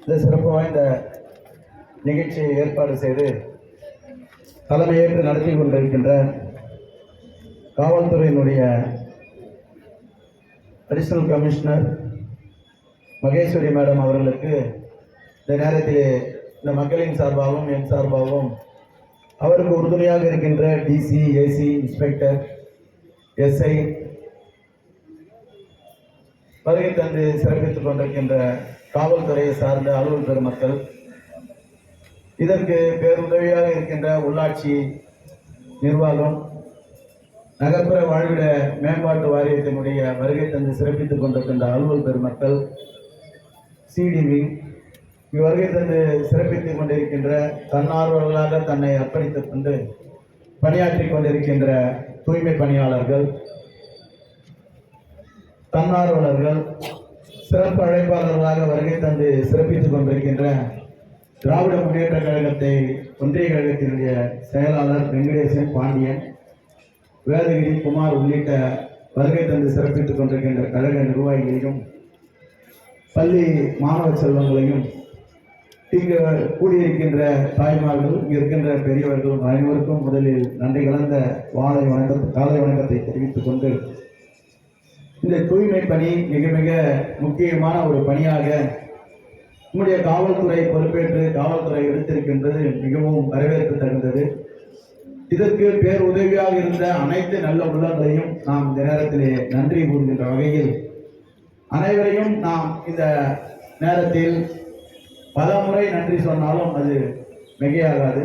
இந்த சிறப்பு வாய்ந்த நிகழ்ச்சியை ஏற்பாடு செய்து தலைமையேற்று நடத்தி கொண்டிருக்கின்ற காவல்துறையினுடைய அடிஷனல் கமிஷனர் மகேஸ்வரி மேடம் அவர்களுக்கு இந்த நேரத்தில் இந்த மக்களின் சார்பாகவும் என் சார்பாகவும் அவருக்கு உறுதுணையாக இருக்கின்ற டிசி ஏசி இன்ஸ்பெக்டர் எஸ்ஐ வருகை தந்து சிறப்பித்துக் கொண்டிருக்கின்ற காவல்துறையை சார்ந்த அலுவல் பெருமக்கள் இதற்கு பேருதவியாக இருக்கின்ற உள்ளாட்சி நிர்வாகம் நகர்ப்புற வாழ்விட மேம்பாட்டு வாரியத்தினுடைய வருகை தந்து சிறப்பித்துக் கொண்டிருக்கின்ற அலுவல் பெருமக்கள் சிடிவி இவ்வருகை தந்து சிறப்பித்துக் கொண்டிருக்கின்ற தன்னார்வலர்களாக தன்னை அர்ப்பணித்துக் கொண்டு பணியாற்றி கொண்டிருக்கின்ற தூய்மை பணியாளர்கள் தன்னார்வலர்கள் சிறப்பு அழைப்பாளர்களாக வருகை தந்து சிறப்பித்துக் கொண்டிருக்கின்ற திராவிட முன்னேற்ற கழகத்தை ஒன்றிய கழகத்தினுடைய செயலாளர் வெங்கடேசன் பாண்டியன் வேதகிரி குமார் உள்ளிட்ட வருகை தந்து சிறப்பித்துக் கொண்டிருக்கின்ற கழக நிர்வாகிகளையும் பள்ளி மாணவ செல்வங்களையும் இங்கு கூடியிருக்கின்ற தாய்மார்கள் இங்கு இருக்கின்ற பெரியவர்கள் அனைவருக்கும் முதலில் நன்றி கலந்த வாழை வணக்க காலை வணக்கத்தை தெரிவித்துக் கொண்டு இந்த தூய்மை பணி மிக மிக முக்கியமான ஒரு பணியாக நம்முடைய காவல்துறை பொறுப்பேற்று காவல்துறை எடுத்திருக்கின்றது மிகவும் வரவேற்பு தகுந்தது. இதற்கு பேர் உதவியாக இருந்த அனைத்து நல்ல உள்ளங்களையும் நாம் இந்த நேரத்திலே நன்றி கூறுகின்ற வகையில் அனைவரையும் நாம் இந்த நேரத்தில் பல முறை நன்றி சொன்னாலும் அது மிகையாகாது.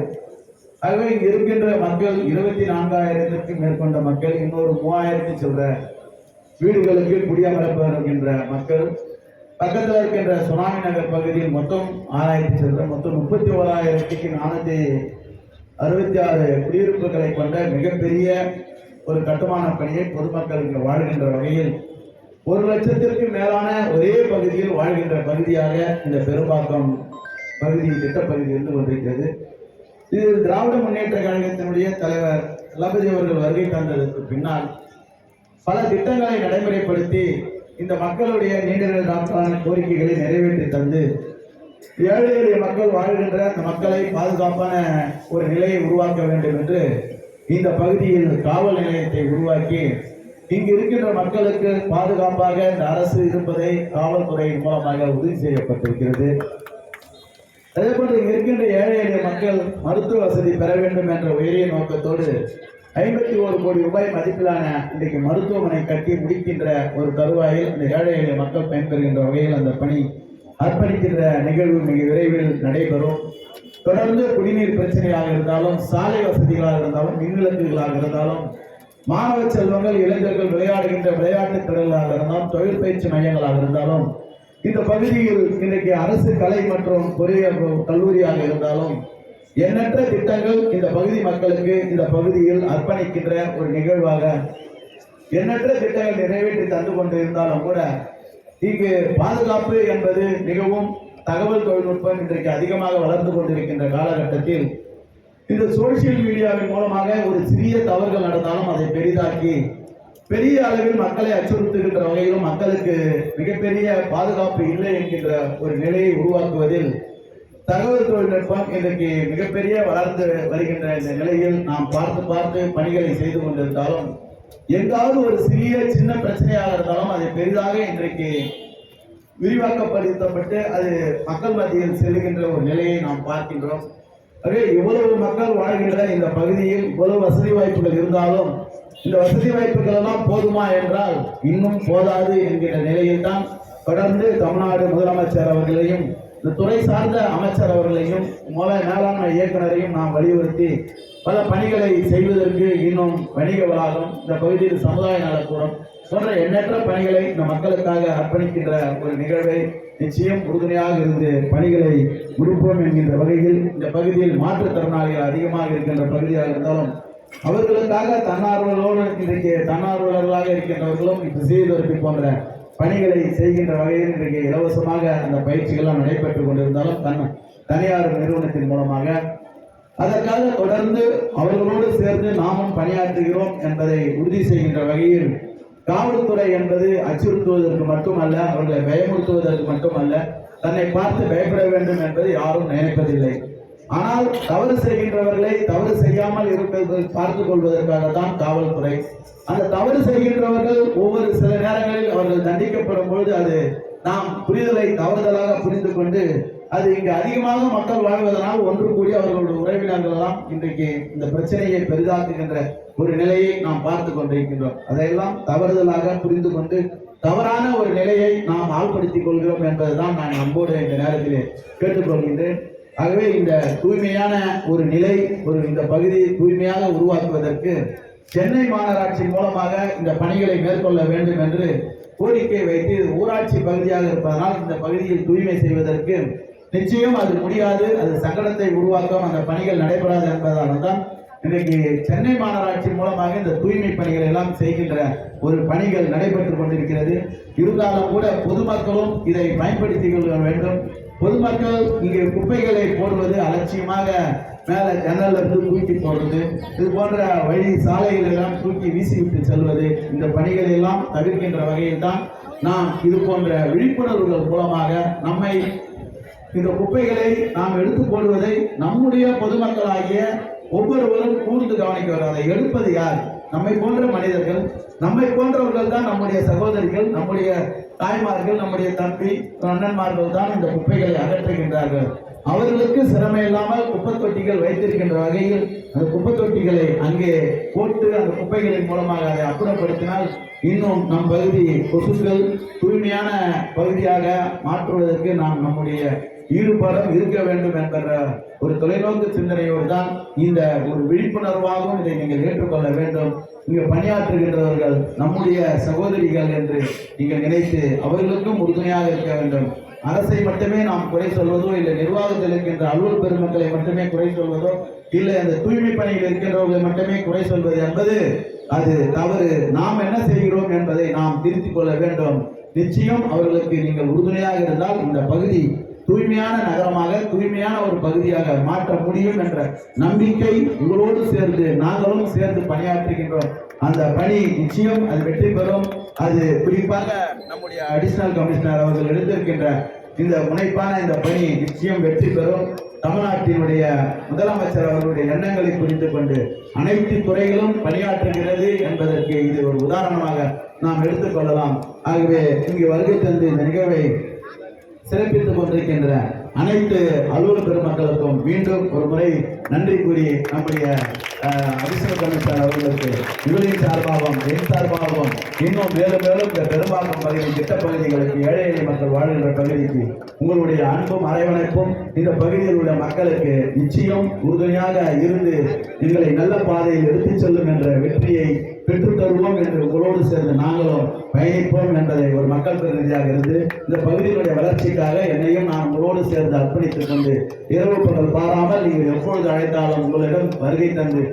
ஆகவே இங்கு இருக்கின்ற மக்கள் இருபத்தி நான்காயிரத்திற்கும் மேற்கொண்ட மக்கள் இன்னொரு மூவாயிரத்தி சொல்ற வீடுகளுக்கு குடியமர்ப்பகின்ற மக்கள் பக்கத்தில் இருக்கின்ற சுனாமி நகர் பகுதியில் மொத்தம் ஆறாயிரத்தி செல்ற மொத்தம் முப்பத்தி ஓராயிரத்துக்கு நானூற்றி அறுபத்தி ஆறு குடியிருப்புகளை கொண்ட மிகப்பெரிய ஒரு கட்டுமான பணியை பொதுமக்கள் இங்கு வாழ்கின்ற வகையில் ஒரு லட்சத்திற்கு மேலான ஒரே பகுதியில் வாழ்கின்ற பகுதியாக இந்த பெரும்பாக்கம் பகுதி திட்டப்பகுதி இருந்து கொண்டிருக்கிறது இது திராவிட முன்னேற்ற கழகத்தினுடைய தலைவர் தளபதி அவர்கள் வருகை தந்ததற்கு பின்னால் பல திட்டங்களை நடைமுறைப்படுத்தி இந்த மக்களுடைய நீண்ட நாட்களான கோரிக்கைகளை நிறைவேற்றி தந்து ஏழை எளிய மக்கள் வாழ்கின்ற அந்த மக்களை பாதுகாப்பான ஒரு நிலையை உருவாக்க வேண்டும் என்று இந்த பகுதியில் காவல் நிலையத்தை உருவாக்கி இங்கு இருக்கின்ற மக்களுக்கு பாதுகாப்பாக இந்த அரசு இருப்பதை காவல்துறையின் மூலமாக உறுதி செய்யப்பட்டிருக்கிறது. அதேபோன்று இங்கு இருக்கின்ற ஏழை எளிய மக்கள் மருத்துவ வசதி பெற வேண்டும் என்ற உயரிய நோக்கத்தோடு ஐம்பத்தி ஒரு கோடி ரூபாய் மதிப்பிலான இன்றைக்கு மருத்துவமனை கட்டி முடிக்கின்ற ஒரு தருவாயில் இந்த ஏழை எளிய மக்கள் பயன்பெறுகின்ற வகையில் அந்த பணி அர்ப்பணிக்கின்ற நிகழ்வு மிக விரைவில் நடைபெறும். தொடர்ந்து குடிநீர் பிரச்சனையாக இருந்தாலும் சாலை வசதிகளாக இருந்தாலும் மின்விளக்குகளாக இருந்தாலும் மாணவ செல்வங்கள் இளைஞர்கள் விளையாடுகின்ற விளையாட்டுத் திறன்களாக இருந்தாலும் தொழில் பயிற்சி மையங்களாக இருந்தாலும் இந்த பகுதியில் இன்றைக்கு அரசு கலை மற்றும் பொறியியல் கல்லூரியாக இருந்தாலும் எண்ணற்ற திட்டங்கள் இந்த பகுதி மக்களுக்கு இந்த பகுதியில் அர்ப்பணிக்கின்ற ஒரு நிகழ்வாக எண்ணற்ற திட்டங்கள் நிறைவேற்றி தந்து கொண்டு இருந்தாலும் கூட இங்கு பாதுகாப்பு என்பது மிகவும் தகவல் தொழில்நுட்பம் இன்றைக்கு அதிகமாக வளர்ந்து கொண்டிருக்கின்ற காலகட்டத்தில் இந்த சோசியல் மீடியாவின் மூலமாக ஒரு சிறிய தவறுகள் நடந்தாலும் அதை பெரிதாக்கி பெரிய அளவில் மக்களை அச்சுறுத்துகின்ற வகையிலும் மக்களுக்கு மிகப்பெரிய பாதுகாப்பு இல்லை என்கின்ற ஒரு நிலையை உருவாக்குவதில் தகவல் தொழில்நுட்பம் இன்றைக்கு மிகப்பெரிய வளர்ந்து வருகின்ற இந்த நிலையில் நாம் பார்த்து பார்த்து பணிகளை செய்து கொண்டிருந்தாலும் எங்காவது ஒரு சிறிய சின்ன பிரச்சனையாக இருந்தாலும் அதை பெரிதாக இன்றைக்கு விரிவாக்கப்படுத்தப்பட்டு அது மக்கள் மத்தியில் செல்லுகின்ற ஒரு நிலையை நாம் பார்க்கின்றோம். ஆகவே இவ்வளவு மக்கள் வாழ்கின்ற இந்த பகுதியில் இவ்வளவு வசதி வாய்ப்புகள் இருந்தாலும் இந்த வசதி வாய்ப்புகள் எல்லாம் போதுமா என்றால் இன்னும் போதாது என்கிற நிலையில் தான் தொடர்ந்து தமிழ்நாடு முதலமைச்சர் அவர்களையும் இந்த துறை சார்ந்த அமைச்சர் அவர்களையும் மூல மேலாண்மை இயக்குனரையும் நாம் வலியுறுத்தி பல பணிகளை செய்வதற்கு இன்னும் வணிக வளாகம் இந்த பகுதியில் சமுதாய நலக்கூடம் போன்ற எண்ணற்ற பணிகளை இந்த மக்களுக்காக அர்ப்பணிக்கின்ற ஒரு நிகழ்வை நிச்சயம் உறுதுணையாக இருந்து பணிகளை முடிப்போம் என்கின்ற வகையில் இந்த பகுதியில் மாற்றுத்திறனாளிகள் அதிகமாக இருக்கின்ற பகுதியாக இருந்தாலும் அவர்களுக்காக தன்னார்வலோடு இன்றைக்கு தன்னார்வலர்களாக இருக்கின்றவர்களும் இப்ப சீர்திருத்தி போன்ற பணிகளை செய்கின்ற வகையில் இன்றைக்கு இலவசமாக அந்த பயிற்சிகள்லாம் நடைபெற்றுக் கொண்டிருந்தாலும் தன் தனியார் நிறுவனத்தின் மூலமாக. அதற்காக தொடர்ந்து அவர்களோடு சேர்ந்து நாமும் பணியாற்றுகிறோம் என்பதை உறுதி செய்கின்ற வகையில் காவல்துறை என்பது அச்சுறுத்துவதற்கு மட்டுமல்ல அவர்களை பயமுறுத்துவதற்கு மட்டுமல்ல தன்னை பார்த்து பயப்பட வேண்டும் என்பது யாரும் நினைப்பதில்லை. ஆனால் தவறு செய்கின்றவர்களை தவறு செய்யாமல் இருப்பதை பார்த்துக் கொள்வதற்காக தான் காவல்துறை. அந்த தவறு செய்கின்றவர்கள் ஒவ்வொரு சில நேரங்களில் அவர்கள் தண்டிக்கப்படும் பொழுது அது நாம் புரிதலை தவறுதலாக புரிந்து கொண்டு அது இங்கு அதிகமாக மக்கள் வாழ்வதனால் ஒன்று கூடி அவர்களுடைய உறவினர்கள் எல்லாம் இன்றைக்கு இந்த பிரச்சனையை பெரிதாக்குகின்ற ஒரு நிலையை நாம் பார்த்து கொண்டிருக்கின்றோம். அதையெல்லாம் தவறுதலாக புரிந்து கொண்டு தவறான ஒரு நிலையை நாம் ஆள்படுத்திக் கொள்கிறோம் என்பதுதான் நான் அன்போடு இந்த நேரத்திலே கேட்டுக்கொள்கின்றேன். ஆகவே இந்த தூய்மையான ஒரு நிலை ஒரு இந்த பகுதியை தூய்மையாக உருவாக்குவதற்கு சென்னை மாநகராட்சி மூலமாக இந்த பணிகளை மேற்கொள்ள வேண்டும் என்று கோரிக்கை வைத்து ஊராட்சி பகுதியாக இருப்பதனால் இந்த பகுதியில் தூய்மை செய்வதற்கு நிச்சயம் அது முடியாது அது சங்கடத்தை உருவாக்கும் அந்த பணிகள் நடைபெறாது என்பதால் தான் இன்றைக்கு சென்னை மாநகராட்சி மூலமாக இந்த தூய்மை பணிகளை எல்லாம் செய்கின்ற ஒரு பணிகள் நடைபெற்று கொண்டிருக்கிறது. இருந்தாலும் கூட பொதுமக்களும் இதை பயன்படுத்திக் கொள்ள வேண்டும். பொதுமக்கள் இங்கே குப்பைகளை போடுவது அலட்சியமாக மேலே ஜன்னல்ல இருந்து தூக்கி போடுறது இது போன்ற வழி சாலைகள் எல்லாம் தூக்கி வீசிவிட்டு செல்வது இந்த பணிகளை எல்லாம் தவிர்க்கின்ற வகையில் தான் நாம் இது போன்ற விழிப்புணர்வுகள் மூலமாக நம்மை இந்த குப்பைகளை நாம் எடுத்து போடுவதை நம்முடைய பொதுமக்களாகிய ஒவ்வொருவரும் கூர்ந்து கவனிக்க வேண்டும். அதை எடுப்பது யார்? நம்மை போன்ற மனிதர்கள் நம்மை போன்றவர்கள் தான் நம்முடைய சகோதரிகள் நம்முடைய தாய்மார்கள் நம்முடைய தம்பி அண்ணன்மார்கள் தான் இந்த குப்பைகளை அகற்றுகின்றார்கள். அவர்களுக்கு சிரமம் இல்லாமல் குப்பை தொட்டிகள் வைத்திருக்கின்ற வகையில் அந்த குப்பை தொட்டிகளை அங்கே போட்டு அந்த குப்பைகளின் மூலமாக அதை அப்புறப்படுத்தினால் இன்னும் நம் பகுதி கொசுக்கள் தூய்மையான பகுதியாக மாற்றுவதற்கு நாம் நம்முடைய ஈடுபாடும் இருக்க வேண்டும் என்கிற ஒரு தொலைநோக்கு சிந்தனையோடு தான் இந்த ஒரு விழிப்புணர்வாகவும் இதை நீங்கள் ஏற்றுக்கொள்ள வேண்டும். இங்கே பணியாற்றுகின்றவர்கள் நம்முடைய சகோதரிகள் என்று நீங்கள் நினைத்து அவர்களுக்கும் உறுதுணையாக இருக்க வேண்டும். அரசை மட்டுமே நாம் குறை சொல்வதோ இல்லை நிர்வாகத்தில் இருக்கின்ற அலுவல் பெருமக்களை மட்டுமே குறை சொல்வதோ இல்லை அந்த தூய்மை பணியில் இருக்கின்றவர்களை மட்டுமே குறை சொல்வது என்பது அது தவறு. நாம் என்ன செய்கிறோம் என்பதை நாம் திருத்திக் கொள்ள வேண்டும். நிச்சயம் அவர்களுக்கு நீங்கள் உறுதுணையாக இருந்தால் இந்த பகுதி தூய்மையான நகரமாக தூய்மையான ஒரு பகுதியாக மாற்ற முடியும் என்ற நம்பிக்கை உங்களோடு சேர்ந்து நாங்களும் சேர்ந்து பணியாற்றுகின்றோம். அந்த பணி நிச்சயம் அது வெற்றி பெறும். அது குறிப்பாக நம்முடைய அடிஷனல் கமிஷனர் அவர்கள் எடுத்திருக்கின்ற இந்த முனைப்பான இந்த பணி நிச்சயம் வெற்றி பெறும். தமிழ்நாட்டினுடைய முதலமைச்சர் அவர்களுடைய எண்ணங்களை புரிந்து கொண்டு அனைத்து துறைகளும் பணியாற்றுகிறது என்பதற்கு இது ஒரு உதாரணமாக நாம் எடுத்துக்கொள்ளலாம் ஆகவே இங்கு வருகை தந்து இந்த நிகழ்வை சிறப்பித்துக் கொண்டிருக்கின்ற அனைத்து அலுவலர் பெருமக்களுக்கும் மீண்டும் ஒரு முறை நன்றி கூறி நம்முடைய அடிஷனல் கமிஷன் அவர்களுக்கு இவரின் சார்பாகவும் என் சார்பாகவும் இன்னும் மேலும் மேலும் இந்த பெரும்பாக்கம் பகுதி திட்டப்பகுதிகளுக்கு ஏழை எளிய மக்கள் வாழ்கின்ற பகுதிக்கு உங்களுடைய அன்பும் அரவணைப்பும் இந்த பகுதியில் உள்ள மக்களுக்கு நிச்சயம் உறுதுணையாக இருந்து எங்களை நல்ல பாதையில் எடுத்துச் செல்லும் என்ற வெற்றியை பெற்றுத் தருவோம் என்று உங்களோடு சேர்ந்து நாங்களும் பயணிப்போம் என்பதை ஒரு மக்கள் பிரதிநிதியாக இருந்து இந்த பகுதியினுடைய வளர்ச்சிக்காக என்னையும் நான் உங்களோடு சேர்ந்து அர்ப்பணித்துக் கொண்டு இரவு பகல் பாராமல் நீங்கள் எப்பொழுது அழைத்தாலும் உங்களிடம் வருகை தந்து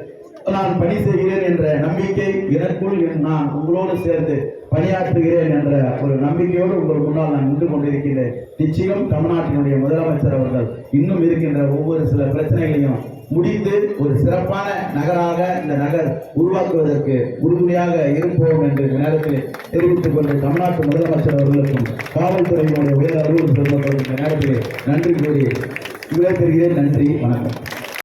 நான் பணி செய்கிறேன் என்ற நம்பிக்கை எனக்குள் நான் உங்களோடு சேர்ந்து பணியாற்றுகிறேன் என்ற ஒரு நம்பிக்கையோடு உங்கள் முன்னால் நான் நின்று கொண்டிருக்கிறேன். நிச்சயம் தமிழ்நாட்டினுடைய முதலமைச்சர் அவர்கள் இன்னும் இருக்கின்ற ஒவ்வொரு சில பிரச்சனைகளையும் முடித்து ஒரு சிறப்பான நகராக இந்த நகர் உருவாக்குவதற்கு உறுதுணையாக இருப்போம் என்று இந்த நேரத்தில் தெரிவித்துக் கொண்டு தமிழ்நாட்டு முதலமைச்சர் அவர்களுக்கும் காவல்துறையினுடைய உயர் அலுவலர் இந்த நேரத்தில் நன்றி கூறி விடைபெறுகிறேன். நன்றி வணக்கம்.